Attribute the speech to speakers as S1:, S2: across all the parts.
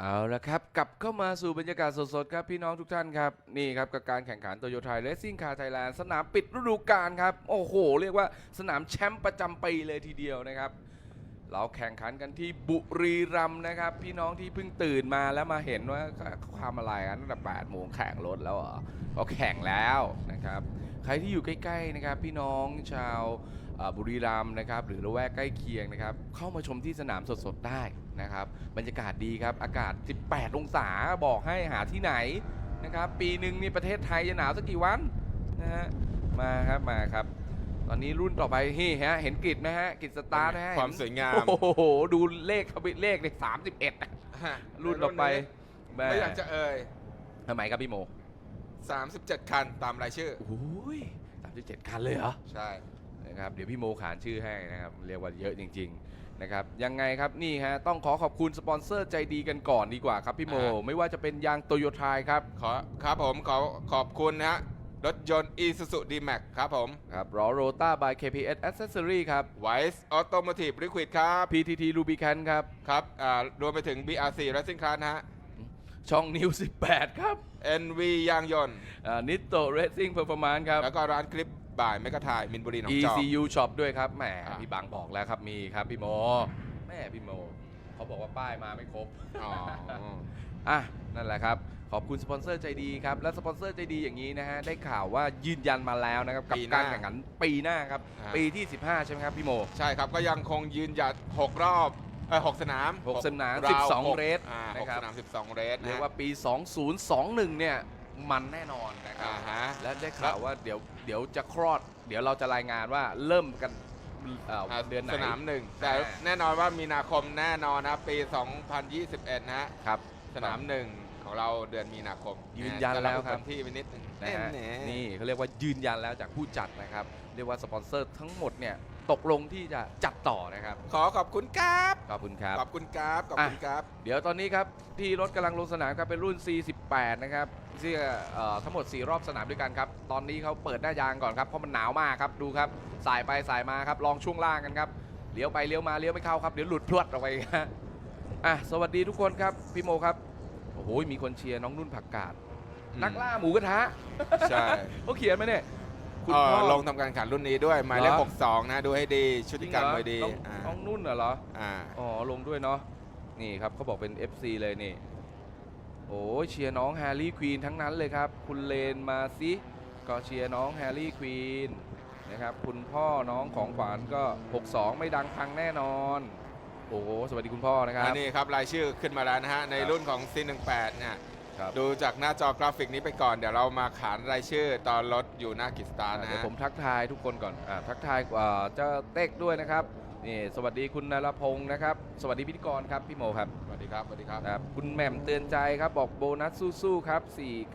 S1: เอาละครับ กลับเข้ามาสู่บรรยากาศสดๆ ครับ พี่น้องทุกท่านครับ นี่ครับ กับการแข่งขันโตโยต้าเรซิ่งคาร์ไทยแลนด์สนามปิดฤดูกาลครับ โอ้โห เรียกว่าสนามแชมป์ประจำปีเลยทีเดียวนะครับ เราแข่งขันกันที่บุรีรัมย์นะครับ พี่น้องที่เพิ่งตื่นมาแล้วมาเห็นว่าเขาทำอะไรกันตั้งแต่8โมงแข่งรถแล้วเหรอก็แข่งแล้วนะครับ ใครที่อยู่ใกล้ๆนะครับ พี่น้องชาว บุรีรัมย์นะครับหรือละแวกใกล้เคียงนะครับเข้ามาชมที่สนามสดๆได้นะครับบรรยากาศดีครับ อากาศ 18 องศาบอกให้หาที่ไหนนะครับปีหนึ่งนี่ประเทศไทยจะหนาวสักกี่วันนะฮะมาครับมาครับ ตอนนี้รุ่นต่อไปนี่ฮะเห็นกริดไหมฮะกริดสตาร์ทนะฮะ
S2: ความ
S1: เห็น
S2: สวยงาม
S1: โอ้โหดูเลขเขาเลขเลยสามสิบเอ็ดรุ่นต่อไปแม่
S2: ไม่อยากจะเอ่ย
S1: ทำไมครับพี่โม
S2: 37 คันตามรายชื่อ
S1: โอ้ยสามสิบเจ็ดคันเลยเหรอ
S2: ใช่
S1: นะครับเดี๋ยวพี่โมขานชื่อให้นะครับเรียกว่าเยอะจริง ๆนะครับยังไงครับนี่ฮะต้องขอขอบคุณสปอนเซอร์ใจดีกันก่อนดีกว่าครับพี่โมไม่ว่าจะเป็นยางโตโยต้าครับ
S2: ขอครับผมขอขอบคุณนะฮะรถยนต์ Isuzu D-Max ครับผม
S1: ครับรอโรต้า by KPS Accessory ครับ
S2: Wise Automotive Liquid ครับ
S1: PTT Rubicon ครับ
S2: ครับอ่ารวมไปถึง BRC Racing Car นะฮะ
S1: ช่องนิว18 ครับ
S2: NV ยางยนต์
S1: นิโตเรซิ่งเพอร์ฟอร์มานครับ
S2: แล้วก็ร้านคลิป บ่ายเมกะทายมินบุรีหนองจอก
S1: ECU Shop ด้วยครับแหม
S2: ครับ
S1: พี่บางบอกแล้วครับมีครับพี่โมแม่พี่โมเขาบอกว่าป้ายมาไม่ครบ
S2: อ๋อ
S1: อะ นั่นแหละครับ ขอบคุณสปอนเซอร์ใจดีครับ และสปอนเซอร์ใจดีอย่างนี้นะฮะ ได้ข่าวว่ายืนยันมาแล้วนะครับ กับ
S2: ปีหน้า
S1: การแข่งขันปีหน้าครับ
S2: ครับ
S1: ปีที่ 15 ใช่ไหมครับ พี่โม
S2: ใช่ครับก็ยังคงยืนหยัด6รอบเออ6สนาม
S1: หกสนาม
S2: รว
S1: 12
S2: หก
S1: เรส
S2: อ่า
S1: นะ
S2: หก
S1: ครับ
S2: สนาม 12 เรสนะ
S1: เรียก
S2: ฮะ
S1: ว่าปี 2021 เนี่ย มันแน่นอนนะครั
S2: อ่า
S1: บ
S2: ฮะ
S1: และได้ข่าวว่าเดี๋ยวเดี๋ยวจะคลอด เดี๋ยวเราจะรายงานว่าเริ่มกันเอ่อ
S2: อ่า
S1: เดือนไหน
S2: สนามหนึ่งแต่
S1: อ่า
S2: แน่นอนว่ามีนาคมแน่นอนนะครับปี 2021 นะฮะ
S1: ครับ
S2: สนามหนึ่งของเราเดือนมีนาคม
S1: ยืนยันแล้วครับ
S2: จะเที่ไปนิดหนึง
S1: นะฮะ
S2: แน่ๆ
S1: นี่เขาเรียกว่ายืนยันแล้วจากผู้จัดนะครับ เรียกว่าสปอนเซอร์ทั้งหมดเนี่ย ตกลงที่จะจัดต่อนะครับ
S2: ขอขอบคุณครับ
S1: ขอบคุณครับ
S2: ขอบคุณครับ ขอบคุณครับ
S1: เดี๋ยวตอนนี้ครับ ที่รถกำลังลงสนามครับ เป็นรุ่น48นะครับที่เอ่อทั้งหมด 4 รอบสนามด้วยกันครับ ตอนนี้เขาเปิดหน้ายางก่อนครับ เพราะมันหนาวมากครับ ดูครับ สายไปสายมาครับ ลองช่วงล่างกันครับ เลี้ยวไปเลี้ยวมาเลี้ยวไม่เข้าครับ เดี๋ยวหลุดพรวดออกไปฮะอะ สวัสดีทุกคนครับ พี่โมครับ โอ้โห มีคนเชียร์น้องนุ่นผักกาด นักล่าหมูกระทะ
S2: ใช่
S1: เขาเขียนไหมเนี่ย คุณ
S2: เอ่อ
S1: พ่อ
S2: ลงทำการแข่งขันรุ่นนี้ด้วยหมายเลข
S1: เหรอ
S2: 62 นะ ดูให้ดีชุด
S1: จริง
S2: การ
S1: เหรอ
S2: มวยดี
S1: น้อง
S2: อ่า
S1: น้องนุ่นเหรอ
S2: อ่า
S1: อ๋อ ลงด้วยเนาะ นี่ครับเขาบอกเป็น FC เลยนี่ โอ้ยเชียร์น้องแฮร์รี่ควีนทั้งนั้นเลยครับ คุณเลนมาซิก็เชียร์น้องแฮร์รี่ควีนนะครับ คุณพ่อน้องของขวัญก็ 62 ไม่ดังพังแน่นอน โอ้โหสวัสดีคุณพ่อนะครับ
S2: อันนี้ครับรายชื่อขึ้นมาแล้วนะฮะ ใน
S1: ครับ
S2: รุ่นของ C18 เนี่ย
S1: ครับ
S2: ดูจากหน้าจอกราฟิกนี้ไปก่อน เดี๋ยวเรามาขานรายชื่อตอนรถอยู่หน้ากิจสตาร์นะ
S1: เดี๋ยว
S2: ฮะ
S1: ผมทักทายทุกคนก่อนอ่าทักทายอ่าเจ้าเต็กด้วยนะครับนี่สวัสดีคุณนรพงศ์นะครับ สวัสดีพิธีกรครับพี่โมครับ
S2: สวัสดีครับสวัสดีครับ
S1: ครับคุณแหม่มเตือนใจครับบอกโบนัสสู้ๆครับ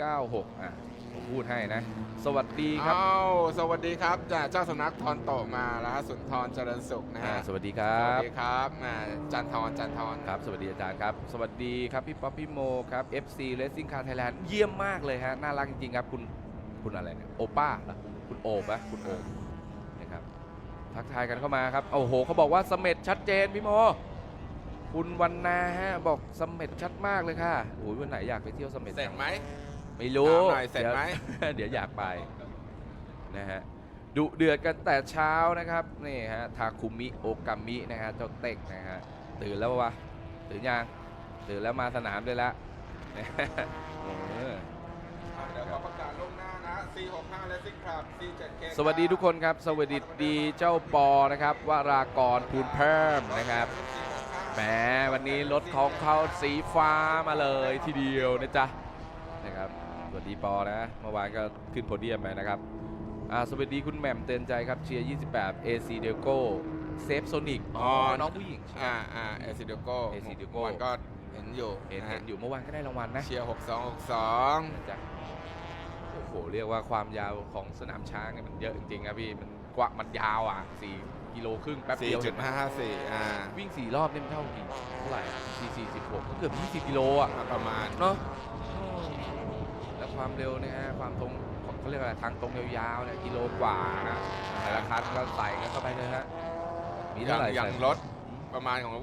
S1: 496อะ ผมพูดให้นะ สวัสดีครับ
S2: อ้าวสวัสดีครับจากเจ้าสำนักทอนโตะมาแล้วฮะสุนทรเจริญสุขนะ
S1: อ่า
S2: ฮะ
S1: สวัสดีค
S2: ส
S1: รั
S2: วั
S1: บ
S2: สดีครับอ่าจันทรจันทร
S1: ครับ สวัสดีอาจารย์ครับ สวัสดีครับพี่ป๊อปพี่โมครับ FC Racing Car Thailand เยี่ยมมากเลยฮะ น่ารักจริงๆครับ คุณคุณอะไรเนี่ย โอป้าเหรอคุณโอบะคุณโอบนะครับ ทักทายกันเข้ามาครับ โอ้โห เขาบอกว่าเสม็ดชัดเจนพี่โม คุณวันนาฮะ บอกเสม็ดชัดมากเลยค่ะโอ้ยวันไหนอยากไปเที่ยวเสม็ด
S2: เสร็จ
S1: จัง
S2: ไหม
S1: ไม่รู้
S2: ถามหน่อยเสร็จไหม
S1: ดี๋ยวเดี๋ยวอยากไปนะฮะดุเดือดกันแต่เช้านะครับนี่ฮะทาคุมิโอกามินะฮะเจ้าเต็กนะฮะตื่นแล้ววะตื่นยังตื่นแล้วมาสนามได้แล้วนะฮะเออ
S2: เดี๋ยวขอประกาศล่วงหน้านะ C65 Racing Club C7K
S1: สวัสดีทุกคนครับ สวัสดีเจ้าปอนะครับวรากรภูลเพิ่มนะครับแหมวันนี้รถของเขาสีฟ้ามาเลยทีเดียวนะจ๊ะนะครับ สวัสดีปอนะ เมื่อวานก็ขึ้นโพเดียมไปนะครับอ่าสวัสดีคุณแหม่มเตือนใจครับเชียร์28 AC d e l g o เซฟโซนิกอ๋อน้องผู้หญิง
S2: อ่าอ่าเอซิเดียโก้
S1: Esidogo
S2: มันก็เห็นอยู่
S1: เห็น
S2: นะ
S1: เห็
S2: ฮะ
S1: นอยู่เมื่อวานก็ได้รางวัลนะ
S2: เชียร์6262
S1: นะจ๊ะโอ้โหเรียกว่าความยาวของสนามช้างเนี่ยมันเยอะจริงๆครับพี่มันกว่ามันยาวอะ4กิโลครึ่งแป๊บเดียวเห็นไหม
S2: 4.554อ่า
S1: วิ่ง 4 รอบเนี่ยมันเท่ากี่เท่าไหร่4 4 16ก็เกือบ20กิโลอะ
S2: ประมาณ
S1: เนาะแล้ว ความเร็วเนี่ยฮะความตรงเขาเรียกอะไรทางตรงยาวๆเนี่ยกิโลกว่านะแต่ละคันก็ใส่กันเข้าไปเลยฮะมี
S2: อ
S1: เท่า
S2: ย่าง
S1: ไหร่
S2: อย่าง
S1: ใส่
S2: รถประมาณของ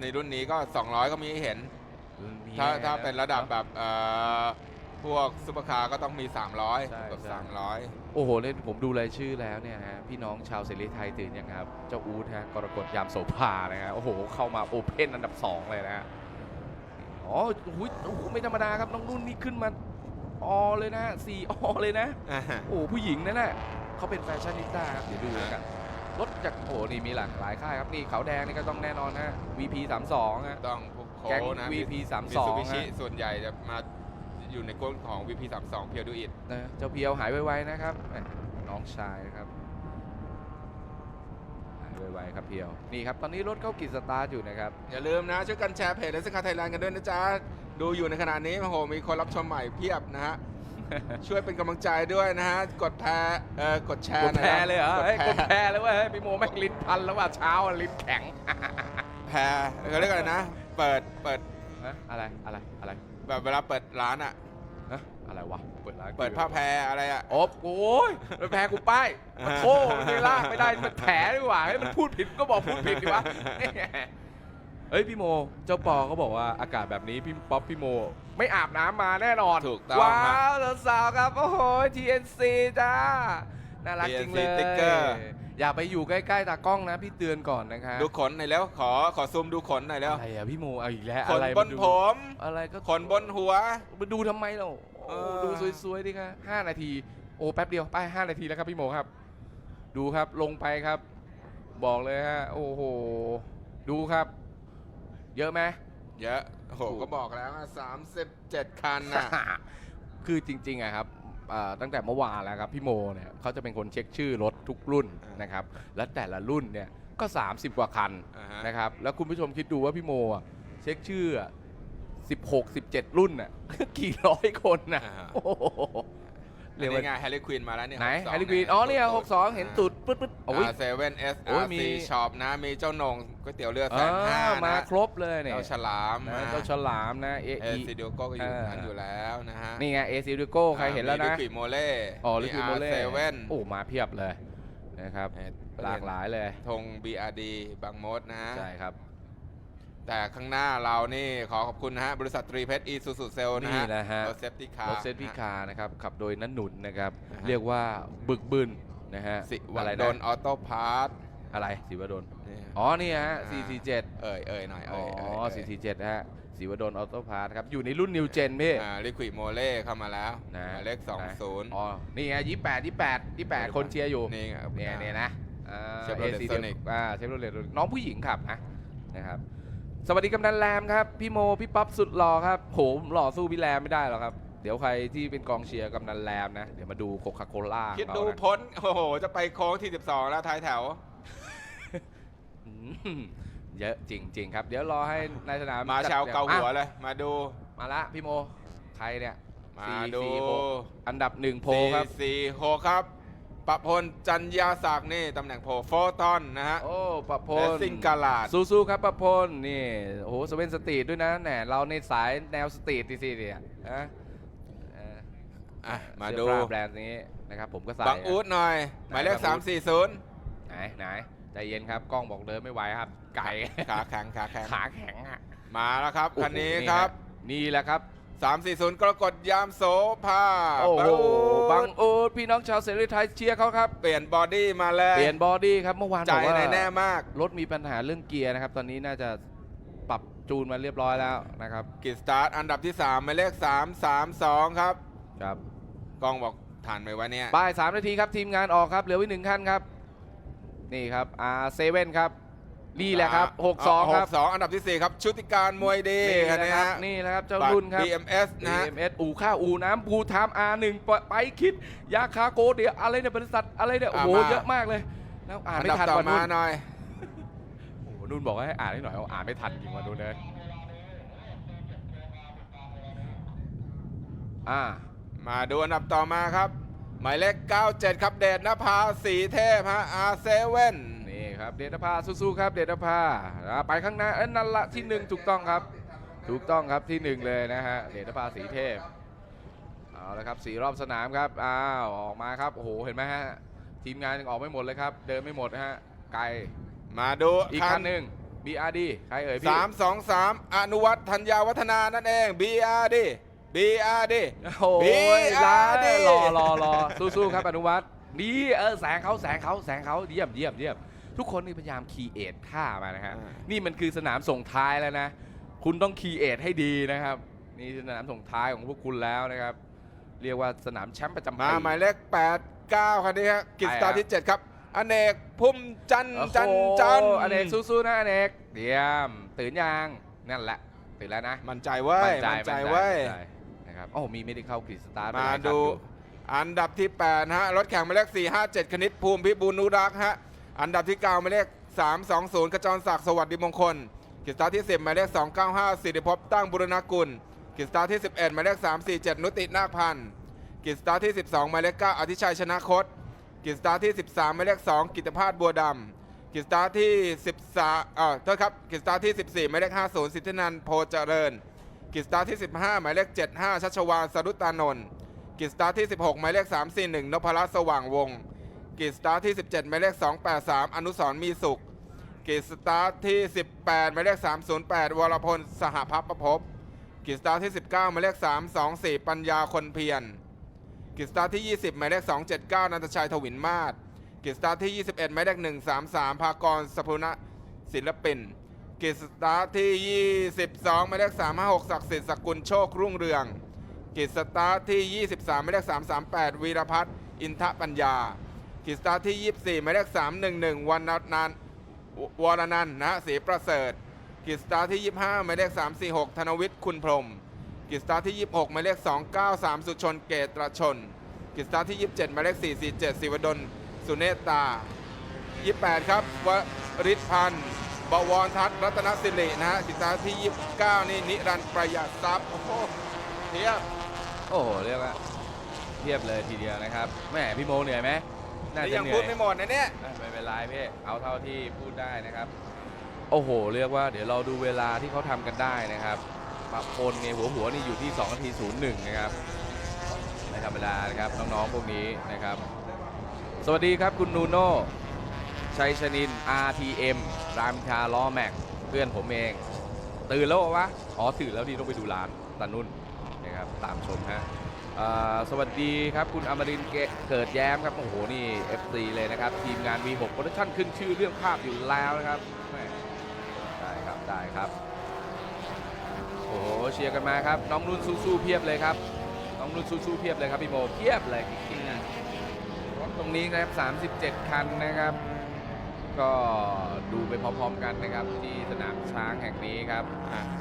S2: ในรุ่นนี้ก็ 200 ก็มีให้เห็น
S1: มี
S2: ถ้า
S1: แถ้า
S2: เป็นระดับแบบเอ่อพวกซุปเปอร์คาร์ก็ต้องมี
S1: ใช่
S2: 300เกือบ
S1: ใช่
S2: 300
S1: โอ้โหเล่นผมดูรายชื่อแล้วเนี่ยฮะพี่น้องชาวเสรีไทยตื่นยังครับ เจ้าอูดฮะกรกฎยามโสภานะฮะโอ้โห เข้ามาโอเพ่นอันดับ 2 เลยนะฮะอ๋อโอ้โหโอ้โหไม่ธรรมดาครับ น้องนุ่นนี่ขึ้นมา ออเลยนะสี่ออเลยนะ
S2: อ่าฮะ
S1: โอ้โหผู้หญิงนั่นแหละเขาเป็นแฟชั่นนิสต้าครับเดี๋ยวดูแล้วกันรถจากโอ้โหนี่มีหลากหลายค่ายครับนี่ขาวแดงนี่ก็ต้องแน่นอนฮะ VP 32ฮะ
S2: ต้องพวกโค้
S1: แก๊ง
S2: นะ
S1: VP
S2: มิ
S1: 32
S2: ซูบิชิ
S1: ฮะ
S2: ส่วนใหญ่จะมาอยู่ในกลุ่มของ VP 32เพียวดูอิด
S1: นะเจ้าเพียวหายไวๆนะครับแหมน้องชายนะครับหายไวๆครับเพียวนี่ครับตอนนี้รถเข้ากิจสตาร์ทอยู่นะครับ
S2: อย่าลืมนะ ช่วยกันแชร์เพจเลสคาไทยแลนด์กันด้วยนะจ๊ะ ดูอยู่ในขณะนี้โอ้โหมีคนรับชมใหม่เพียบนะฮะ ช่วยเป็นกำลังใจด้วยนะฮะ กดแพร์เอ่อกดแช
S1: ก
S2: ร์
S1: ด
S2: หน่
S1: แพ
S2: อย
S1: ร
S2: นะ
S1: เลยเหรอเฮ้ย
S2: ก
S1: ก
S2: ด
S1: ด
S2: แพ
S1: แพ
S2: ร์
S1: รเลยเว่าเฮ้ยพี่โมแม่งลิ้นพันแล้วว่าเช้าอะลิ้นแข็ง
S2: แพร์เขาเรียกอะไรนะ เปิดเปิด
S1: ฮะอะไรอะไรอะไร
S2: แบบเวลาเปิดร้านอะ
S1: ฮะอะไรวะเปิดร้าน
S2: เปิดผ้าแพรอะไรอะ
S1: โอบโอ้ยมันแพรกูป้ายมันโค้มันไม่ลากไม่ได้มันแผลดีกว่าเฮ้ยมันพูดผิดก็บอกพูดผิดดีวะ เฮ้ยพี่โม เจ้าปอเขาบอกว่าอากาศแบบนี้พี่ป๊อปพี่โม ไม่อาบน้ำมาแน่นอน
S2: ถูกต้อง
S1: ว้า
S2: ครับ
S1: วสาวๆครับโอ้โห TNC จ้าน่ารักจริงเลย
S2: TNC Sticker
S1: อย่าไปอยู่ใกล้ๆตากล้องนะพี่เตือนก่อนนะครับ
S2: ดูขนหน่อยแล้วขอขอซูมดูขนหน่อยแล้ว
S1: อะไรอะพี่โมเอาอีกแล้ว
S2: ขน
S1: อะไร
S2: บนา
S1: ดู
S2: ผม
S1: อะไรก็
S2: ขนบนหัว
S1: มาดูทำไมเรา
S2: เออ
S1: ดูสวยๆดิครับห้านาที โอ้แป๊บเดียวไปห้านาทีแล้วครับพี่โมครับ ดูครับลงไปครับ บอกเลยฮะโอ้โหดูครับ เยอะไหม
S2: เยอะโอ้โห
S1: ถูก
S2: ก็บอกแล้วว่า37คันน่ะ
S1: คือจริงๆอะครับอ่าตั้งแต่เมื่อวานแล้วครับพี่โมเนี่ยเขาจะเป็นคนเช็คชื่อรถทุกรุ่น
S2: อ่าน
S1: นะครับ และแต่ละรุ่นเนี่ยก็ 30 กว่าคัน
S2: อ่าฮะ
S1: นะครับ แล้วคุณผู้ชมคิดดูว่าพี่โมอะเช็คชื่ออะ16 17 รุ่นน่ะ กี่ร้อยคนน่ะ
S2: อ่า
S1: โอ้โห
S2: เรี
S1: เรี
S2: ย
S1: ย
S2: ก
S1: ก
S2: ว่า
S1: ว่า
S2: ไงแฮร์รี่ควินมาแล้วเนี่ย
S1: ไหน
S2: 62
S1: แฮร์รี่ควีนอ๋อเนี่ย62เห็นตุดปึ๊ดปึ๊ดโอ้ย
S2: เซเว่นเอส
S1: โอ้
S2: อาย
S1: มี
S2: ซีช็อปนะ มีเจ้าหนงก๋วยเตี๋ยวเรือแส
S1: อ่าน
S2: ห้า
S1: มา
S2: นะ
S1: ครบเลยเนี่ย
S2: เจ้าฉลาม
S1: นะ
S2: นะ
S1: เจ้าฉลามนะเอ
S2: เอซิเดียโก้ก็อยู่
S1: เออ
S2: นั้นอยู่แล้วนะฮะ
S1: นี่ไงเอซิลิโก้ใครเห็นแล้วนะ
S2: ลิควิดโมเล่
S1: อ๋อลิควิดโมเล่
S2: เซเว่น
S1: โอ้มาเพียบเลยนะครับ หลากหลายเลย
S2: ธง BRD บางมดนะฮะ
S1: ใช่ครับ
S2: แต่ข้างหน้าเรานี่ขอขอบคุณนะฮะ บริษัทตรีเพชรอีซูซูเซลนะ
S1: นี่
S2: ฮะ
S1: นะฮะ
S2: รถเซฟตี้คาร์
S1: รถเซนพิคาร์นะครับขับโดยนันหนุนนะครับ
S2: นะฮะ
S1: เรียกว่าบึกบึนนะฮะ
S2: สิวั
S1: อะไร
S2: น
S1: นะ
S2: ดนออโต้พาร์ท
S1: อะไรสิวดล
S2: นี่
S1: อ๋อนี่ฮะ
S2: อ่า
S1: 447
S2: เอ่ยเอ่ยหน่อย
S1: อ๋
S2: เอ่
S1: อย
S2: เอ่ยเอ่ย
S1: 447 ฮะสิวดลออโต้พาร์ทครับ อยู่ในรุ่นนิวเจนพี่
S2: อ่าลิควิดโมเล่เข้ามาแล้ว
S1: นะ
S2: หมายเลข20
S1: อ๋อ นี่ไง28 28 28คนเชียร์อยู่
S2: นี่ไง
S1: เนี่ยเนี่ยนะอ่า
S2: Chevrolet
S1: AC
S2: Sonic
S1: อ่าเชฟโรเลตน้องผู้หญิงขับนะนะครับ สวัสดีกำนันแรมครับ พี่โม พี่ป๊อปสุดหล่อครับโหมหล่อสู้พี่แรมไม่ได้หรอกครับ เดี๋ยวใครที่เป็นกองเชียร์กำนันแรมนะ เดี๋ยวมาดูโคคาโคล่า
S2: คิด
S1: ของ
S2: ดู
S1: เรานะ
S2: พ้นโอ้โห จะไปโค้งที่ 12 แล้วท้ายแถว
S1: อืมเยอะจริง ๆ ครับ เดี๋ยวรอให้นายสนาม
S2: มา
S1: จัด
S2: ชาวเกาหัว
S1: อะ
S2: เลย มาดู
S1: มาละพี่โม ใครเนี่ย
S2: มา
S1: สี่
S2: ดู
S1: สี่หกอันดับหนึ่งโพลครับ
S2: สี่หกครับ ประพลจันยาศักดิ์นี่ตำแหน่งโพลโฟตอนนะฮะ
S1: โอ้ประพ
S2: และ
S1: ล
S2: ซิงกาลาด
S1: สู้ๆครับประพลนี่โอ้โหสเวนสตรีทด้วยนะแหนเราในสายแนวสตรีทดิสิเนี่ยนะเอ่อ
S2: อะมา
S1: เสื้
S2: ดู
S1: อผ้าแบรนด์นี้นะครับผมก็ใส่
S2: บังอูดหน่อย หมายเลข
S1: บังอู๊ด
S2: 340
S1: ไหนไหนใจเย็นครับกล้องบอกเดินไม่ไหวครับ ไก่
S2: ขาแข็งขาแข็ง
S1: ขาแข็งอะ
S2: มาแล้วครับ คันนี้
S1: โอ้โห
S2: ครับ
S1: ฮะนี่แหละครับ
S2: 340 กรกฎยามโสภา
S1: โอ้โห
S2: บั
S1: บั
S2: ง
S1: งอูดพี่น้องชาวเสรีไทยเชียร์เขาครับ
S2: เปลี่ยนบอดี้มาแล้ว
S1: เปลี่ยนบอดี้ครับเมื่อวาน
S2: ใจ
S1: บอกว่า
S2: แน่ๆมาก
S1: รถมีปัญหาเรื่องเกียร์นะครับ ตอนนี้น่าจะปรับจูนมาเรียบร้อยแล้วนะครับ
S2: กิจสตาร์ทอันดับที่3หมายเลข 332 ครับ
S1: ครับ
S2: กล้องบอกฐานไหมวะเนี่ย
S1: บ่ายสามนาทีครับทีมงานออกครับ เหลือไว้หนึ่งขั้นครับ นี่ครับอาเซเว่นครับ นี่แหละครับ62ครับ
S2: 62อันดับที่4ครับชุติการมวยดี
S1: นี่
S2: คัน
S1: นะ
S2: นี้
S1: ครับ
S2: ฮะ
S1: นี่นะครับเจ้า
S2: บัตร
S1: รุ่นครับ
S2: BMS นะฮะ
S1: BMS อู่ข้าวอู่น้ำปูทาม R1 ไปคิด ยาคาโกเดี๋ยวอะไรเนี่ยบริษัทอะไรเนี่ยโอ้โห
S2: อะมา
S1: เยอะมากเลยแล้วอ่าน
S2: อัน
S1: ไม่
S2: ดับ
S1: ทัน
S2: ต่อ
S1: วัน
S2: มา
S1: นุ่น
S2: หน่อย
S1: โอ้โหนุ่นบอกว่าให้อ่านให้หน่อยเอาอ่านไม่ทันจริงวันนุ่นเลยอ่า
S2: มาดูอันดับต่อมาครับ หมายเลข 97 ครับเดชนภาสีเทพฮะ R7
S1: นี่ครับ เดชภาสู้ๆครับ เดชภาอ่าไปข้างหน้าเอ้ยนั่นละที่หนึ่งถูกต้องครับ ถูกต้องครับที่หนึ่งเลยนะฮะเดชภาสีเทพเอาละครับสี่รอบสนามครับอ้าวออกมาครับโอ้โหเห็นไหมฮะทีมงานยังออกไม่หมดเลยครับ เดินไม่หมดนะฮะไกล
S2: มาดู
S1: อีกคันหนึ่ง BRD ใครเอ่ยพี่
S2: สามสองสามอนุวัฒน์ธัญญาวัฒนานั่นเอง BRD BRD
S1: โอ้ย
S2: BRD
S1: ลารอรอรอสู้ๆครับอนุวัฒน์นี่เออแสงเขาแสงเขาแสงเขาเยี่ยมเยี่ยมเยี่ยม ทุกคนนี่พยายามคีเอทท่ามานะฮะ
S2: อ่า
S1: นี่มันคือสนามส่งท้ายแล้วนะ คุณต้องคีเอทให้ดีนะครับ นี่สนามส่งท้ายของพวกคุณแล้วนะครับ เรียกว่าสนามแชมป์ประจำปี
S2: มาหมายเลข8 9คันนี้ฮะกิจสตาร์
S1: ใครฮะ
S2: ที่ 7 ครับ อเนกพุ่มจันทร์
S1: โอ้โห
S2: จันทร์จันทร์
S1: อเนกสู้ๆนะอเนกเยี่ยม ตื่นยังนั่นแหละ ตื่นแล้วนะ
S2: มั่นใจเว้ยมั่นใจเว้ย
S1: มั่นใจนะครับโอ้มีไม่ได้เข้ากรีดสตาร์ท
S2: มาดู อันดับที่8นะฮะรถแข่งหมายเลข457 คณิตภูมิพิบูลนุรักษ์ฮะ อันดับที่ 9 หมายเลข 320 กระจรศักดิ์สวัสดิมงคลกิจตาที่ 10 หมายเลข 295สิริภพตั้งบุรณกุลกิจตาที่ 11 หมายเลข 347 นุตินาคพันธ์กิจตาที่ 12 หมายเลข 9 อธิชัยชนะคตกิจตาที่ 13 หมายเลข 2 กิตภาสบัวดำกิจตาที่ 13เอ่อโทษครับกิจตาที่ 14 หมายเลข 50 สิทธินันโพเจริญกิจตาที่ 15 หมายเลข 75 ชัชวานสรุตานนท์กิจตาที่ 16 หมายเลข 341 นพรัตน์สว่างวงศ์ กิจสตาร์ที่ 17หมายเลข 283 อนุสรมีสุขกิจสตาร์ที่ 18หมายเลข 308 วรพล สหพัพประพบกิจสตาร์ที่ 19หมายเลข 324 ปัญญาคนเพียรกิจสตาร์ที่ 20หมายเลข 279 นันทชัยทวินมาศกิจสตาร์ที่ 21หมายเลข 133 ภากรสพุณศิลปินกิจสตาร์ที่ 22หมายเลข 356 ศักดิ์สิทธิ์สกุลโชครุ่งเรืองกิจสตาร์ทที่ 23หมายเลข 338 วีรพัฒน์อินทปัญญา กิจสตาร์ทที่ 24หมายเลข311 วันนันวรนันนะฮะศรีประเสริฐ กิจสตาร์ทที่ 25หมายเลข346 ธนวิทย์คุณพรม กิจสตาร์ทที่ 26หมายเลข293 สุชนเกตระชน กิจสตาร์ทที่ 27หมายเลข447ศิวดลสุเนตตา28 ครับวริพันธ์บวรทัศน์รัตนสิรินะฮะกิจสตาร์ทที่ 29 นี่นิรันดร์ประหยัดทรัพย์โอ้โหเทียบ
S1: โอ้โหเรียกว่าเทียบเลยทีเดียวนะครับแหมพี่โมเหนื่อยไหม น่า
S2: นี่
S1: จะ
S2: ยัง
S1: เหนื่
S2: พู
S1: อ
S2: ด
S1: ย
S2: ไม่หมดนะเนี่ย
S1: อะไม่เป็นไรพี่เอาเท่าที่พูดได้นะครับ โอ้โห เรียกว่าเดี๋ยวเราดูเวลาที่เขาทำกันได้นะครับบางคนเนี่ยหัวหัวนี่อยู่ที่2นาที01นะครับไม่ธรรมดานะครับน้องๆพวกนี้นะครับ สวัสดีครับคุณนูโน่ชัยชนิน RTM รามคาล้อแม็กเพื่อนผมเอง ตื่นแล้วเหรอวะอ๋อตื่นแล้วดีต้องไปดูร้านตานุ่นนะครับตามชมฮะอ่า สวัสดีครับคุณอมรินทร์เกเกิดแย้มครับ โอ้โห นี่ FC เลยนะครับ ทีมงาน V6 โปรดักชั่นขึ้นชื่อเรื่องภาพอยู่แล้วนะครับแม่ได้ครับ ได้ครับ โอ้โห เชียร์กันมาครับ น้องนุ่นสู้ๆเพียบเลยครับ น้องนุ่นสู้ๆเพียบเลยครับพี่โมเพียบเลยจริงๆนะรถตรงนี้นะครับ 37 คันนะครับ ก็ดูไปพร้อมๆกันนะครับที่สนามช้างแห่งนี้ครับ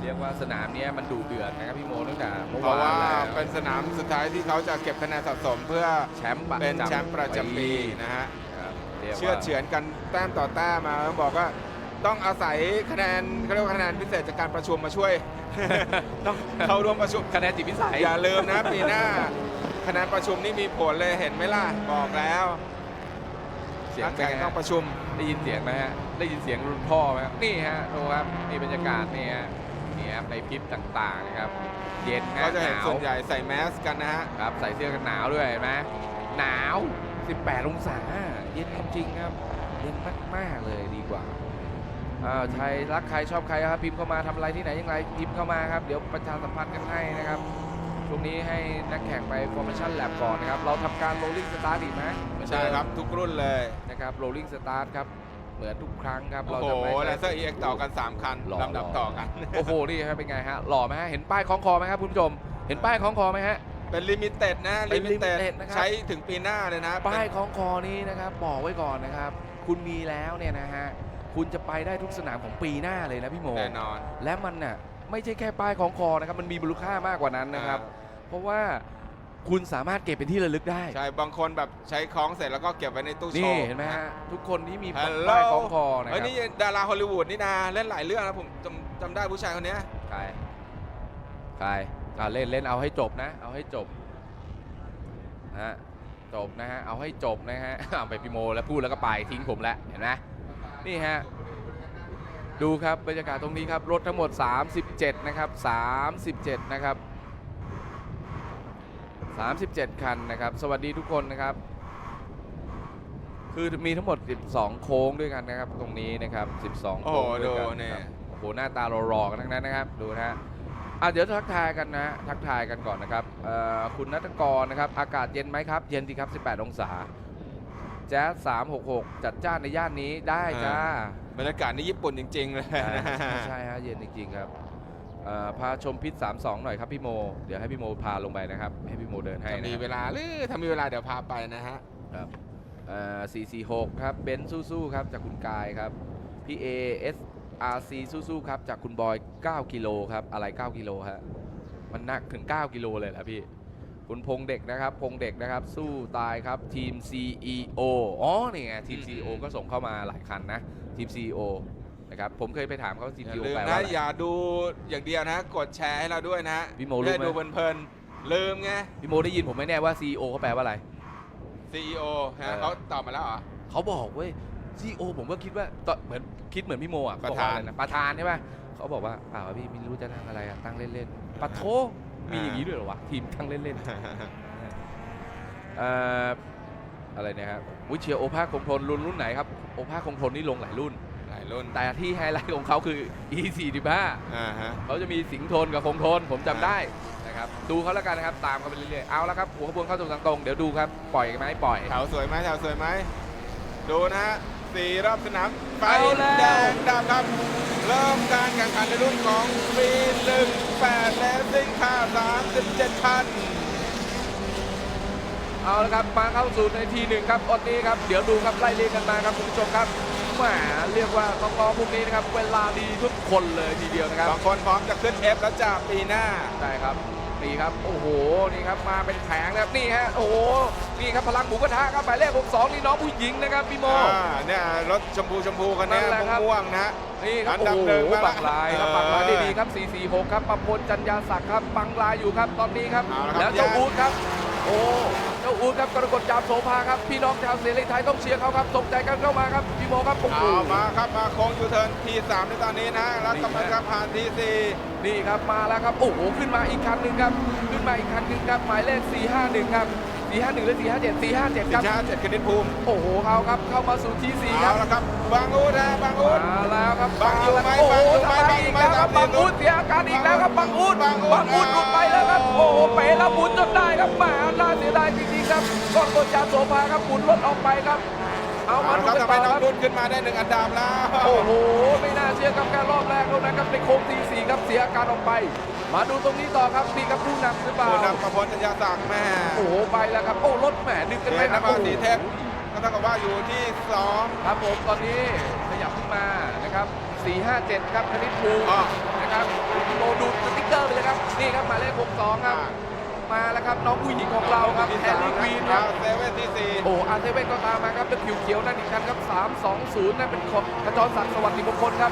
S1: เรียกว่าสนามเนี้ยมันดูเดือดนะครับพี่โมตั้งแต่เมื่อ
S2: เพราะ
S1: วาน
S2: ว่า
S1: แล้ว
S2: เป็นสนามสุดท้ายที่เขาจะเก็บคะแนนสะสมเพื่อ
S1: แชมป์ประ
S2: เป็นแชมป์ประจำปีนะฮะ
S1: ครับรียกว่า
S2: เชื่อดเฉือนกันแต้มต่อแต้มมาบอกว่าต้องอาศัยคะแนนเขาเรียกว่าคะแนนพิเศษจากการประชุมมาช่วย ต้องเข้าร่วมประชุม
S1: คะแนนจิตพิสัย
S2: อย่าลืมนะปีหน้า คะแนนประชุมนี่มีผลเลยเห็นไหมล่ะ บอกแล้ว
S1: เสียง
S2: นัก
S1: เป็น
S2: แข่ง
S1: ไง
S2: ต้อ
S1: ฮะ
S2: งประชุม
S1: ได้ยินเสียงไหมฮะ ได้ยินเสียงรุ่นพ่อไหมครับนี่ฮะดูครับนี่บรรยากาศนี่ฮะนี่ครับในคลิปต่างๆนะครับ เย็นฮะ
S2: ก็จะ
S1: ห
S2: เห็น
S1: นาว
S2: ส่วนใหญ่ใส่แมสกันนะฮะ
S1: ครับใส่เสื้อกันหนาวด้วยเห็นไหมหนาว 18 องศา เย็นจริงๆครับ เย็นมากๆเลยดีกว่าอ่าใครรักใครชอบใครครับพิมพ์เข้ามาทำอะไรที่ไหนอย่างไรพิมพ์เข้ามาครับเดี๋ยวประชาสัมพันธ์กันให้นะครับ ช่วงนี้ให้นักแข่งไป formation lab ก่อนนะครับ เราทำการ rolling start อีกไหมเหมือนเดิม
S2: ใช่ครับทุกรุ่นเลย
S1: นะครับ rolling start ครับเหมือนทุกครั้งครับ
S2: โอ้
S1: เรา
S2: โห
S1: จะไม่
S2: แลเซอร์เอ็กต่อกัน 3 คัน
S1: หล่อ
S2: ลำดับต่อกัน
S1: โอ้โห นี่ครับเป็นไงฮะ หล่อไหมฮะ เห็นป้ายคล้องคอไหมครับคุณผู้ชม เห็นป้ายคล้องคอไหมฮะ
S2: เป็นลิมิเต็ดนะ
S1: เป็
S2: ลิ
S1: น
S2: มิเต็ด
S1: limited นะครับ
S2: ใช้ถึงปีหน้าเลยนะ
S1: ป้ายคล้องคอนี้นะครับบอกไว้ก่อนนะครับ คุณมีแล้วเนี่ยนะฮะ คุณจะไปได้ทุกสนามของปีหน้าเลยนะพี่โม
S2: แน่นอน
S1: และมันน่ะ ไม่ใช่แค่ป้ายคล้องคอนะครับมันมีมูลค่ามากกว่านั้นนะครับ เพราะว่าคุณสามารถเก็บเป็นที่ระลึกได้
S2: ใช่ บางคนแบบใช้คล้องเสร็จแล้วก็เก็บไว้ในตู้โช
S1: นี่
S2: ว์
S1: เห็นไหมฮะทุกคนที่มี
S2: ฮัลโหล
S1: ป้ายคล้องคอนะค
S2: เฮ้
S1: รั
S2: ย
S1: บ
S2: นี่ดาราฮอลลีวูดนี่นาเล่นหลายเรื่องนะผมจำจำได้ผู้ชายคนเนี้ย
S1: ใครใครอ่าเล่นเล่นเอาให้จบนะ เอาให้จบนะฮะจบนะฮะเอาให้จบนะฮะ เอาไปพี่โมแล้วพูดแล้วก็ไปทิ้งผมแล้วเห็นไหมนี่ฮะ ดูครับบรรยากาศตรงนี้ครับรถทั้งหมด 37 นะครับ 37 นะครับ 37 คันนะครับ สวัสดีทุกคนนะครับ คือมีทั้งหมด 12 โค้งด้วยกันนะครับ ตรงนี้นะครับ 12
S2: โอ้
S1: โค้
S2: โห
S1: งด้วยกั
S2: ดู
S1: น
S2: เนี่ย
S1: ครับโอ้โหหน้าตารอๆกันทั้งนั้นนะครับดูนะฮะอะเดี๋ยวทักทายกันนะทักทายกันก่อนนะครับเอ่อคุณนัทกรนะครับ อากาศเย็นไหมครับ เย็นดีครับ 18 องศา แจ๊ส366 จัดจ้านในย่านนี้ได้จ้า
S2: บรรยากาศนี่ญี่ปุ่นจริงๆเลย
S1: ใช่
S2: นะ
S1: ใช่ใช่ฮะเย็นจริงๆครับเอ่อพาชมพิษ 32 หน่อยครับพี่โม เดี๋ยวให้พี่โมพาลงไปนะครับ ให้พี่โมเดินให้
S2: ถ้า
S1: นะ
S2: มี
S1: ครับ
S2: เวลาหรือถ้ามีเวลาเดี๋ยวพาไปนะฮะ
S1: ครับเอ่อ446 ครับเบนซ์สู้ๆครับจากคุณกายครับพี่เอ SRC สู้ๆครับจากคุณบอย 9 กิโลครับอะไร 9 กิโลฮะมันหนักถึง 9 กิโลเลยเหรอพี่คุณพงเด็กนะครับ พงเด็กนะครับ สู้ตายครับทีม CEO อ๋อนี่ไงทีม
S2: อืม
S1: CEO ก็ส่งเข้ามาหลายคันนะ ทีม CEO นะครับผมเคยไปถามเขาทีม
S2: อย่า
S1: CEO
S2: ลืม
S1: แปลว่า
S2: นะ
S1: อะไร
S2: อย่าดูอย่างเดียวนะ กดแชร์ให้เราด้วยนะ
S1: พี่โมรู้ไหม
S2: ได้ดูเพลินๆลืมไง
S1: พี่โมได้ยินผมไหม่แน่ว่า CEO เขาแปลว่าอะไร
S2: CEO ฮะ
S1: เออ
S2: เขาตอบมาแล้วเหรอ
S1: เขาบอกเว้ย CEO ผมก็คิดว่าตอนเหมือนคิดเหมือนพี่โมอะ
S2: ประ
S1: บอก
S2: ธาน
S1: ว่อไนะประธานใช่ป่ะเขาบอกว่าเปล่าพี่ไม่รู้จะตั้งอะไรอะตั้งเล่นๆปัดโทมีอย่างนี้ด้วยเหรอวะทีมตั้งเล่นๆ เอ่อ อะไรเนะครับวิเชียร์โอภาคคงทนรุ่นรุ่นไหนครับ โอภาคคงทนนี่ลงหลายรุ่น
S2: หลายรุ่น
S1: แต่ที่ไฮไลท์ของเขาคือ E45
S2: อ่าฮะ
S1: เขาจะมีสิงห์ทนกับคงทนผมจำได้นะครับดูเขาแล้วกันนะครับตามเขาไปเรื่อยๆเอาละครับหัวขบวนเข้าสู่ทางตรงเดี๋ยวดูครับปล่อยไหมปล่อย
S2: แถวสวยไหมแถวสวยไหมดูนะฮะสี่รอบสนามไฟ
S1: เอาแล้ว
S2: แดงดำครับ เริ่มการแข่งขันในรุ่นของปีหนึ่งแปดและซิ่งค่าสามสิบเจ็ดคัน
S1: เอาละครับมาเข้าสู่ในทีหนึ่งครับตอนนี้ครับ เดี๋ยวดูครับไล่เรียงกันมาครับคุณผู้ชมครับแหมเรียกว่าน้องๆพวกนี้นะครับเวลาดีทุกคนเลยทีเดียวนะครับ
S2: บางคนพร้อมจะขึ้นเอฟแล้วจ้าปีหน้า
S1: ใช่ครับนี่ครับโอ้โหนี่ครับมาเป็นแผงนะครับนี่ฮะโอ้โหนี่ครับพลังหมูกระทะครับหมายเลข62นี่น้องผู้หญิงนะครับพี่โม
S2: อ่าเนี่ยรถชมพูชมพูคันเนี้ย
S1: นั่นแหละครับ
S2: ม่วงๆนะฮะ
S1: นี่ครับ
S2: อันดั
S1: โอ้
S2: บ
S1: โห
S2: หนึ่งมาละ
S1: ปักลายครับ
S2: เออ
S1: ปักลายได้ดีครับ 446 ครับประพลจันยาศักดิ์ครับปังลายอยู่ครับตอนนี้ครับ
S2: เอาละครับ
S1: แล้วเจ้า
S2: แยก
S1: อูดครับ โอ้เจ้าอูดครับกรกฎจามโสภาครับพี่น้องชาวเสรีไทยต้องเชียร์เขาครับส่งใจกันเข้ามาครับพี่โมครับโอ้โห
S2: เอามาครับมาโค้งยูเทิร์นทีสามในตอนนี้นะแล้วกำลังจะผ่านทีสี่
S1: นี่ครับมาแล้วครับโอ้โหขึ้นมาอีกคันหนึ่งครับขึ้นมาอีกคันหนึ่งครับหมายเลข451ครับ 451หรือ457 457 ครับ
S2: ชาเจ็ดคณิตภูมิ
S1: โอ้โหเขาครับ เข้ามาสู่ที่สี่ค
S2: เอา
S1: รับ
S2: ละครับบางอูดนะบางอูด
S1: มาแล้วครับ
S2: บังอยู่ไหม
S1: โอ้โห
S2: บังอยู่ไหม
S1: ทำไมอีกแล้วครับ
S2: บั
S1: บัง
S2: งอยู่
S1: อูดเสียอาการอีกแล้วครับบังอูด
S2: บังอู๊ด
S1: บังอูดหลุดไปแล้วครับ
S2: อ้าว
S1: โอ้โหเป๋แล้วหมุนจนได้ครับแหมาน่าเสียดายจริงๆครับก่อนกดจานโสภาครับหมุนรถออกไปครับ เอา
S2: เอา
S1: มา
S2: ละ
S1: ดู
S2: ครับ
S1: กัน
S2: ทำไม
S1: ต่อ
S2: น้อง
S1: ครับ
S2: รุ่นขึ้นมาได้หนึ่งอันดับแล้ว
S1: โอ้โห ไม่น่าเชื่อครับแค่รอบแรกเท่านั้นครับในโค้งที่สี่ครับเสียอาการออกไป มาดูตรงนี้ต่อครับมีครับผู้นำหรือเปล่า
S2: ผู้นำประพลจัญญาศักดิ์แม่
S1: โอ้โหไปแล้วครับ โอ้รถแหมดึงกัน
S2: เด
S1: ไป
S2: ชนภาสีเทพก็เท่ากับว่าอยู่ที่สอง
S1: ครับผมตอนนี้ขยับขึ้นมานะครับ 457 ครับคณิตภูมิ
S2: อ๋อ
S1: นะครับโลดูสติ๊กเกอร์ไปเลยครับ นี่ครับหมายเลข62 ครับ มาแล้วครับน้องผู้หญิงของเราครับ
S2: ที่
S1: แฮ
S2: สา
S1: ร์
S2: ม
S1: รี่ควีนค
S2: ครั
S1: รั
S2: บบเซเว่นที่สี่
S1: โอ้อาร์เซเว่นก็ตามมาครับแล้วผิวเขียวนั่นอีกคันครับ 320 นั่นเป็นของกระจรศักดิ์สวัสดิมงคลครับ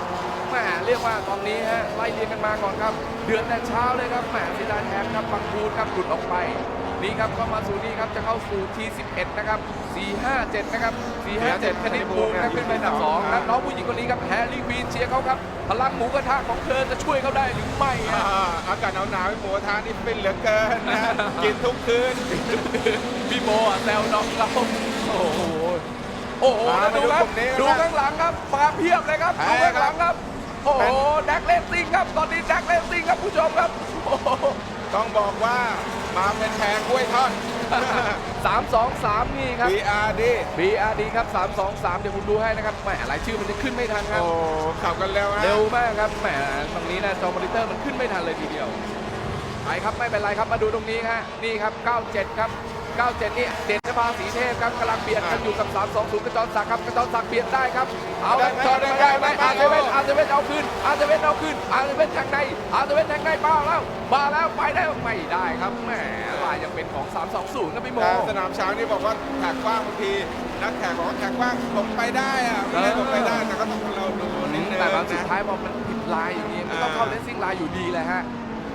S1: แหมเรียกว่าตอนนี้ฮะไล่เรียงกันมาก่อนครับ เดือนแต่เช้าเลยครับแหมเสียดายแทนครับบังคูนครับหลุดออกไปนี่ครับก็มาสู่นี่ครับจะเข้าสู่ที11นะครับ457นะครับ457คณิตภูมินะครับขึ้นไปอันดับสองครับน้องผู้หญิงคนนี้ครับแฮร์รี่ควีนเชียร์เขาครับพลังหมูกระทะของเธอจะช่วยเขาได้หรือไม่
S2: อ่า
S1: ฮะ
S2: อากาศหนาวๆหมูกระทานนี่ฟินเหลือเกินนะกินทุกคืน
S1: พี่โมอะแซวน้องเราโอ้โหโอ้โห
S2: มา
S1: แล้วดูครับ
S2: มาดูกลุ่มนี้
S1: ดู
S2: นะครับ
S1: ข้างหลังครับมาเพียบเลยครับ
S2: แพ้
S1: ดูข้างหลังครับ โอ้โห
S2: เป็น
S1: แดกเลสซิ่งครับ ตอนนี้แดกเลสซิ่งครับผู้ชมครับโอ้โห
S2: ต้องบอกว่ามาเป็นแพงกล้วยทอด
S1: สามสองสามนี่ครับ
S2: BRD
S1: BRD ครับสามสองสามเดี๋ยวผมดูให้นะครับแหมรายชื่อมันจะขึ้นไม่ทันครับ
S2: โอ้ขับกันเร็วนะ
S1: เร็วมากครับแหมตรงนี้นะจอมอนิเตอร์มันขึ้นไม่ทันเลยทีเดียวไปครับไม่เป็นไรครับมาดูตรงนี้ฮะนี่ครับ 97 ครับ 97นี่เด่นนภาสีเทพครับกำลังเบียดกันอยู่กับ 320 กระจรศักดิ์ครับกระจรศักดิ์เบียดได้ครับ เอาครับจอดไม่ได้ไหมอาร์เซเว่นอาร์เซเว่นเอาขึ้นอาร์เซเว่นเอาขึ้นอาร์เซเว่นแทงในอาร์เซเว่นแทงในบ้าแล้วบ้าแล้วไปได้ไม่ได้ครับแหมลายยังเป็นของ 320ครับพี่โม
S2: แต่สนามช้างนี่บอกว่าแขกกว้างบางทีนักแขกบอกว่าแขกกว้างผมไปได้อะไม่ได้ผมไปได้แต่ก็ต้องเราดูนิดนึง
S1: แต่บางสุด
S2: นะ
S1: ท้ายพอมันผิดลายอย่างนี้มันต้อง
S2: อ่า
S1: เข้าเลสซิ่งลายอยู่ดีแหละฮะ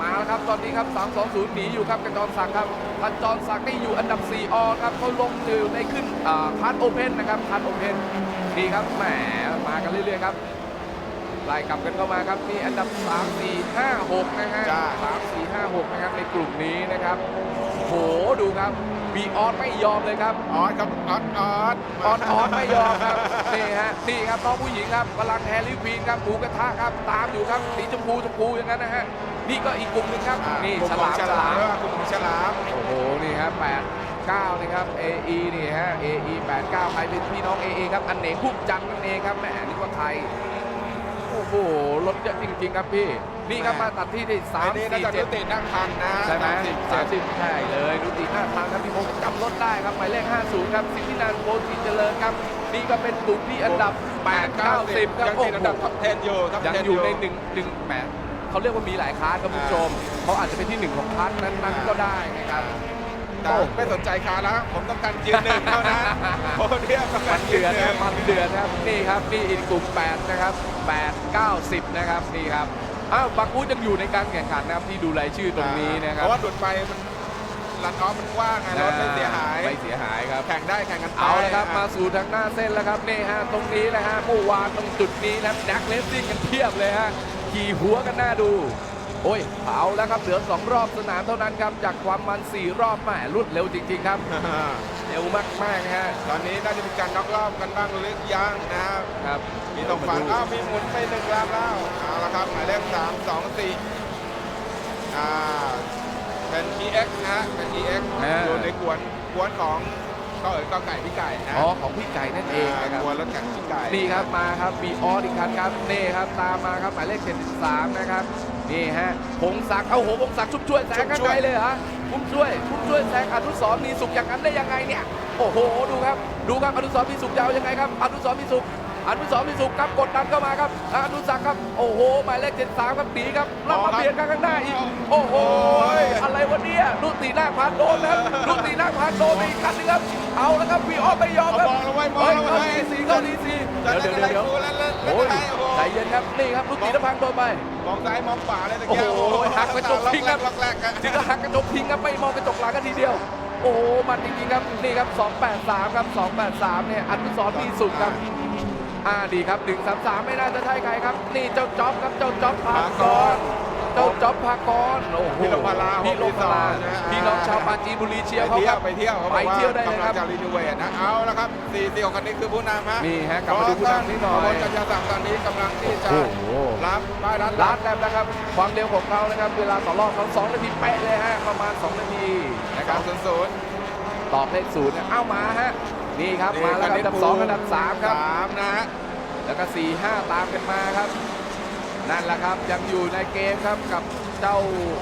S1: มาแล้วครับตอนนี้ครับ 320 หนีอยู่ครับกระจรศักดิ์ครับกระจรศักดิ์ได้อยู่อันดับ 4 ออครับเขาลงอยู่ในขึ้นอ่าคัสโอเพนนะครับคัสโอเพนนี่ครับแหมมากันเรื่อยๆครับไล่กลับกันเข้ามาครับนี่อันดับ 3 4 5 6 นะฮะ
S2: จ้า
S1: 3 4 5 6 นะครับในกลุ่มนี้นะครับโหดูครับบีออสไม่ยอมเลยครับ
S2: ออสครับออสออส
S1: ออนออนไม่ยอมครับนี่ฮะนี่ครับน้องผู้หญิงครับกำลังแฮร์รี่ควีนครับหมูกระทะครับตามอยู่ครับสีชมพูชมพูอย่างนั้นนะฮะ นี่ก็อีกกลุ่มหนึงครับ
S2: อ่า
S1: นี่
S2: กลุ่ม
S1: ฉ
S2: ของ
S1: ลาม
S2: ฉ
S1: ฉ
S2: ลา
S1: ลามม
S2: ด้วยกลุ่มของฉลาม
S1: โอ้โห นี่ครับ8 9นี่ครับ AE นี่ฮะ AE 8 9ใครเป็นพี่น้อง AA ครับ อันเนกพุ่มจันทร์นั่นเองครับแหมนี่ก็ไทย โอ้โหรถเยอะจริง ๆ ครับพี่ นี่ครับมาตัดที่ที่
S2: ไอ้นี่น่าจะ
S1: 3 4
S2: ยุติ
S1: 7
S2: นั่งทันนะ
S1: ใช่ไหม
S2: สิบ
S1: สา
S2: เจ็
S1: ม
S2: ด
S1: สิบใช่เลยดูตีหน้าทางครับพี่โมงจำรถได้ครับหมายเลข 50 ครับสิทธินันท์โพธิเจริญครับ นี่ก็เป็นกลุ่มที่อันดับ 8 9 10ครับ
S2: ยัง
S1: โอ้
S2: ติดอันดับ
S1: โห
S2: ท็อป10อยู่ท็อป
S1: ยัง
S2: 10
S1: อยู่ในหนึ่งหนึ่งแหม เขาเรียกว่ามีหลายคลาสครับคุณผู้ชมเขาอาจจะเป็นที่หนึ่งของคลาสนั้นๆก็ได้นะครับ
S2: แต่ไม่สนใจคาแล้วผมต้องการยืนหนึ่งเท่านั้นโอ้เทียบกับ
S1: มัน
S2: ยื
S1: เดือด
S2: ห
S1: นะ
S2: ง
S1: มันเดือดนะครับนี่ครับนี่อีกกลุ่ม8นะครับ8 9 10นะครับนี่ครับอ้าวบักอูดยังอยู่ในการแข่งขันนะครับที่ดูรายชื่อตรงนี้นะค
S2: เพ
S1: รับ
S2: ราะว่าหลุดไปมันรันออฟมันกว้างไงรถไม่เสียหาย
S1: ไม่เสียหายครับ
S2: แข่งได้แข่งกันไป
S1: เอาละครับมาสู่ทางหน้าเส้นแล้วครับนี่ฮะตรงนี้นะฮะเมื่อวานตรงจุดนี้นะแดกเลสซิ่งกันเทียบเลยฮะ ขี่หัวกันหน้าดู โอ้ยเอาแล้วครับเหลือ 2 รอบสนามเท่านั้นครับ จากความมัน 4 รอบแหมรวดเร็วจริง ๆ ครับ เร็วมากๆนะฮะ
S2: ตอนนี้น่าจะมีการน็อกรอบกันบ้างหรือยังนะครับ
S1: ครับ
S2: มีตรงฝั่งอ้าวมีหมุนไปหนึ่งรอบแล้วเอาละครับหมายเลขสามสองสี่อ่าเป็น EX นะฮะเป็น EX อยู่ในกวนกวนของ ก็เอ๋ยก็ไก่พี่ไก่นะ
S1: อ๋อของพี่ไก่นั่นเองนะครับ
S2: กวนรถแข่งพี่ไก่
S1: นี่ครับมาครับมีออสอีกคันครับนี่ครับตามมาครับหมายเลข73นะครับนี่ฮะพงศักดิ์เอาโหพงศักดิ์ชุบช่วยแซงกันไกลเลยเหรอพุ่มช่วยพุ่มช่วยแซงอนุสรณ์มีสุขอย่างนั้นได้ยังไงเนี่ยโอ้โหดูครับดูครับอนุสรณ์มีสุขยาวยังไงครับอนุสรณ์มีสุข อนุสรณ์มีสุขครับกดดันเข้ามาครับอนุศักดิ์ครับโอ้โหหมายเลข73ครับหนีครับแล้วมาเบียดกันข้างหน้าอีกโอ้โหอะไรวะเนี่ยลุตีหน้าพานโดนนะครับลุตีหน้าพานโดนไปอีกคันหนึงครับเอาแล้วครับพี่ออฟไม่ยอม
S2: เอา
S1: ครับ
S2: มองแล้วไว้มอง
S1: เฮ้ย
S2: แล้ว
S1: เข้า
S2: ไว้
S1: ดีสีเข้าดีสี
S2: จะ
S1: เดี๋ยว
S2: เล่น
S1: เดี๋ยว
S2: อะไร
S1: เดี๋ยว
S2: กูแล้วเล่นเล่น
S1: โอ้ย
S2: อะไรโอ้โห
S1: ใจเย็นครับนี่ครับลูกตีนพังโดนไป
S2: มองซ้ายมองขวาเลยตะ
S1: โอ้
S2: เกีย
S1: โหหักกระจกทิ้งครับ
S2: ล็อกแรกอะ
S1: ถึงกับหักกระจกทิ้งครับไม่มองกระจกหลังกันทีเดียวโอ้โหมันจริงๆครับนี่ครับ 283 ครับ 283 เนี่ยอนุสรณ์มีสุขครับ อ่าดีครับ133ไม่น่าจะใช่ใครครับ นี่เจ้าจ๊อบครับเจ้าจ๊อบพากรเจ้าจ๊อบพากรโอ้โห
S2: พี่ลงพารา
S1: พี่ลงพารา
S2: นะฮะ
S1: พี่น้องชาวปราจีนบุรีเชียร์
S2: ไป
S1: เขา
S2: เที่
S1: ค
S2: ย
S1: รั
S2: ว
S1: บ
S2: ไปเที่ยวเขา
S1: ไป
S2: บอกว่า
S1: เที่ยวได้เลยครับ
S2: กำลังจะรีโนเวทนะเอาแล้วครับสี่สี่ของคันนี้คือผู้นำฮะ
S1: นี่ฮะกลับมาดูผู้นำนิดหน่อย
S2: ขบวนกัญญาสังตอนนี้กำลังที่จะ
S1: โอ้โห
S2: รับป้ายรัด
S1: ลัดแล้วนะครับ ความเร็วของเขานะครับ เวลาต่อรอบเขา2นาทีเป๊ะเลยฮะประมาณ2นาทีนะค
S2: ส
S1: รั
S2: อบงศูนย์ศูนย์
S1: ตอบเลขศูนย์เนี่ยเอ้ามาฮะ นี่ครับมาแล้วครับอันดับ2อันดับ3ครับ
S2: สามนะฮะ
S1: แล้วก็4 5ตามกันมาครับ นั่นแหละครับยังอยู่ในเกมครับกับเจ้า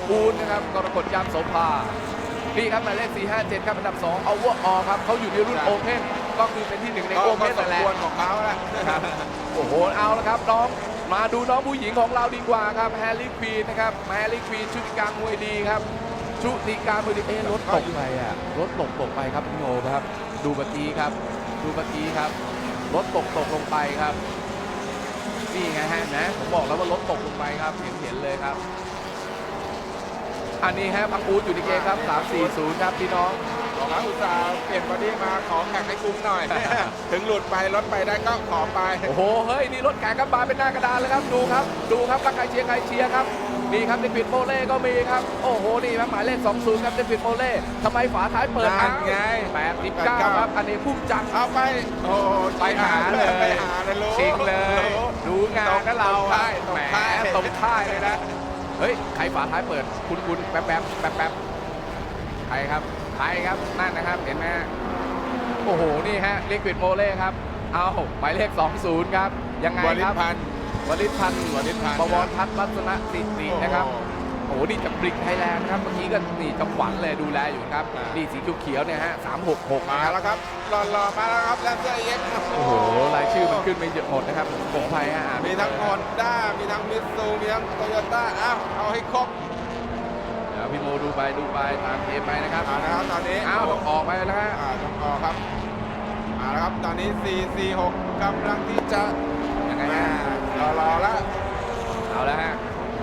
S1: ปูนนะครับกรกฎยามโสภานี่ครับหมายเลข4 5 7 ครับอันดับ2 o เวอร์ออครับเขาอยู่ในรุ่น
S2: ครับ
S1: โอเพนก็คือเป็นที่1ใน
S2: ก็
S1: โอเพ
S2: ก็
S1: น
S2: ส
S1: นั่
S2: ม
S1: นแหละ
S2: ควรของเขาแหละ
S1: ครับโอ้โหเอาละครับน้องมาดูน้องผู้หญิงของเราดีกว่าครับแฮร์รี่ควีนนะครับแฮร์รี่ควีนชุติการมวยดีครับชุติการมวยดีเอ๊ะรถตกไปอะรถตกตกไปครับพี่โอครับ ดูเมื่อกี้ครับ ดูเมื่อกี้ครับ รถตกตกลงไปครับ นี่ไงฮะนะ ผมบอกแล้วว่ารถตกลงไปครับ เห็นเห็นเลยครับ อันนี้ฮะพังอูดอยู่ในเกมครับ 340 ครับพี่น้อง
S2: ของร้านอุตสาห์เปลี่ยนบอดี้มาขอแข่งให้คุ้มหน่อย ถึงหลุดไปรถไปได้ก็ขอไป
S1: โอ้โห เฮ้ย นี่รถแข่งครับมาเป็นหน้ากระดานเลยครับ ดูครับ ดูครับรักใครเชียร์ใครเชียร์ครับ นี่ครับเดวิดโมเล่ก็มีครับ โอ้โห นี่ครับหมายเลข 20 ครับเดวิดโมเล่ทำไมฝาท้ายเปิด
S2: นั่นไง
S1: 89ครับ อันนี้พุ่มจัง
S2: เอาไป โอ้โห
S1: ไปหาเลย
S2: ไปหาเลยรู้
S1: ชิงเลย
S2: รู้
S1: ดูงานนะเรา
S2: ตรงท้าย
S1: แหม
S2: ต
S1: ต
S2: ร
S1: รงง
S2: ท้าย
S1: ท้ายเลยนะ เฮ้ย ใครฝาท้ายเปิด คุณคุณแป๊บแป๊บแป๊บแป๊บใครครับ ใครครับ นั่นนะครับ เห็นไหมฮะโอ้โห นี่ฮะลิควิดโมเล่ครับ เอาหมายเลข 20 ครับ ยังไง
S2: วลิ
S1: ครับ
S2: พันธ์
S1: วลิตพันธ์
S2: วลิตพันธ์
S1: บวรทัศน์รัตนสิรินะครับโอ้โหนี่จากบริกไทยแลนด์ครับเมื่อกี้ก็นี่จังหวัดเลยดูแลอยู่ครับนี่สีเขียวๆเนี่ยฮะ366
S2: มา
S1: นะครับ
S2: แล้วครับหล่อๆมาแล้วครับแลนเซอร์เอ็ก
S1: โอ้โหรายชื่อมันขึ้นไปเยอะหมดนะครับผมภัยฮะอ่าน
S2: มีทั้งฮอนด้ามีทั้งมิตซูมีทั้งโตโยต้าอ้าวเอาให้ครบ
S1: เดี๋ยวพี่โมดูไปดูไปตามเกมไปนะครับ
S2: เอานะครับตอนนี้
S1: อ้าวต้องออกไปแล้วฮะ
S2: อ่าต้องออกครับมาแล้วครับตอนนี้446กำลังที่จะ
S1: ยังไง
S2: แม่
S1: ฮะ
S2: รอๆแล้ว
S1: เอาแล้วฮะ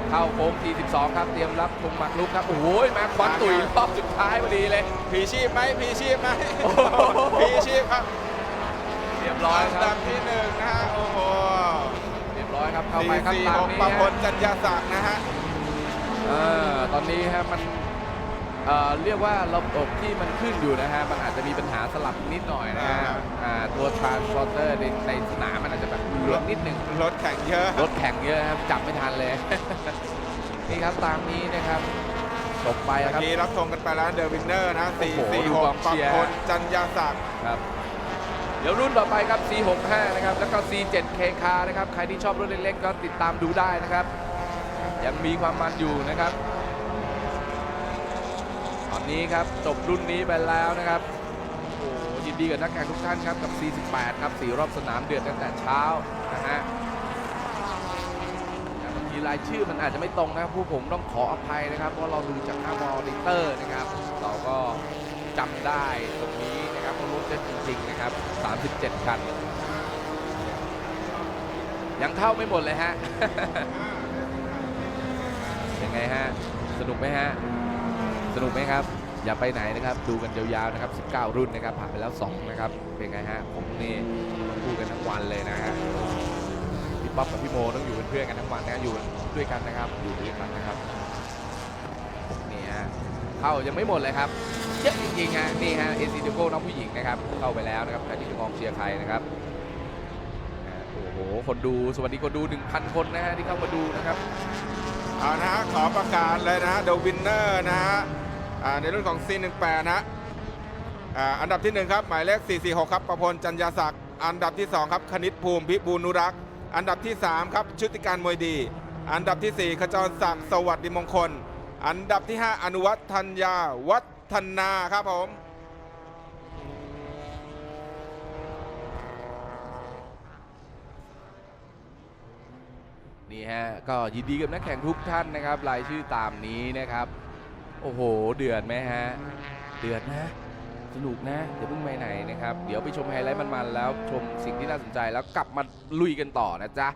S1: เข้าโค้งที12ครับ เตรียมรับธงหมักลุกครับ โอ้โหมาควันตุ๋ยรอบสุดท้ายพอดีเลย
S2: ผีชีพไหมผีชีพไหม
S1: โอ้โห
S2: ผีชีพครับ
S1: เรียบร้อย
S2: อัน
S1: ครั
S2: ดั
S1: บ บ
S2: ที่หนึ่งนะฮะ โอ้โห
S1: เรียบร้อยแล้วครับ เข้าไปครับตามนี้
S2: 446ประพล
S1: ฮะ
S2: จันยาศักดิ์นะฮะ
S1: เออตอนนี้ฮะมัน เอ่อเรียกว่าระบบที่มันขึ้นอยู่นะฮะ มันอาจจะมีปัญหาสลับนิดหน่อยนะฮะ
S2: อ่า
S1: อ่าตัว transporter ในในสนามมันอาจจะแบบหลวมนิดนึง
S2: รถแข่งเยอะ
S1: รถแข่งเยอะครับจับไม่ทันเลย นี่ครับตามนี้นะครับจบไปแล้วครับ
S2: เมื่อกี้รับชมกันไปแล้วเดอะวินเนอร์นะ
S1: โอ้โหดูกอง
S2: 446ประ
S1: เชียร์
S2: พลจันยาศักดิ์
S1: ครับเดี๋ยวรุ่นต่อไปครับ C65 นะครับ แล้วก็ C7KK นะครับ ใครที่ชอบรถเล็กๆ ก็ติดตามดูได้นะครับ ยังมีความมันอยู่นะครับตอ นี้ครับจบรุ่นนี้ไปแล้วนะครับโอ้ยินดีกับนักแข่งทุกท่านครับกับ C18 ครับสี่รอบสนามเดือดตั้งแต่เช้านะฮะบางทีรายชื่อมันอาจจะไม่ตรงนะครับผู้ผมต้องขออภัยนะครับ เพราะเราดูจากหน้ามอนิเตอร์นะครับ เราก็จำได้ตรงนี้นะครับเพราะรถเล่นจริงๆนะครับ 37 คัน ยังเข้าไม่หมดเลยฮะยังไงฮะ สนุกไหมฮะ สนุกไหมครับ อย่าไปไหนนะครับ ดูกันยาวๆนะครับ 19 รุ่นนะครับ ผ่านไปแล้ว 2 นะครับ เป็นไงฮะ ผมนี่พูดกันทั้งวันเลยนะฮะ พี่ป๊อปกับพี่โมต้องอยู่เป็นเพื่อนกันทั้งวันนะอยู่ด้วยกันนะครับ อยู่ด้วยกันนะครับนี่ฮะ เข้ายังไม่หมดเลยครับ เยอะจริงๆฮะ นี่ฮะเอซิเดโก้น้องผู้หญิงนะครับ เข้าไปแล้วนะครับ ใครที่จะมองเชียร์ใครนะครับ โอ้โห คนดู สวัสดีคนดู 1,000 คนนะฮะที่เข้ามาดูนะครับ
S2: เอานะฮะขอประกาศเลยนะฮะเดวินเนอร์นะฮะ ในรุ่นของ C18 นะฮะอ่าอันดับที่ 1 ครับ หมายเลข 446 ครับ ประพลจันยาศักดิ์ อันดับที่ 2 ครับ คณิตภูมิพิบูลนุรักษ์ อันดับที่ 3 ครับ ชุติการมวยดี อันดับที่ 4 ขจรศักดิ์ สวัสดิมงคล อันดับที่ 5 อนุวัฒน์ธัญญาวัฒนาครับผม
S1: นี่ฮะก็ยินดีกับนักแข่งทุกท่านนะครับรายชื่อตามนี้นะครับ โอ้โห เดือดไหมฮะ เดือดนะ สนุกนะเดี๋ยวเพิ่งไปไหนนะครับ เดี๋ยวไปชมไฮไลท์มันๆแล้วชมสิ่งที่น่าสนใจแล้วกลับมาลุยกันต่อนะจ๊ะ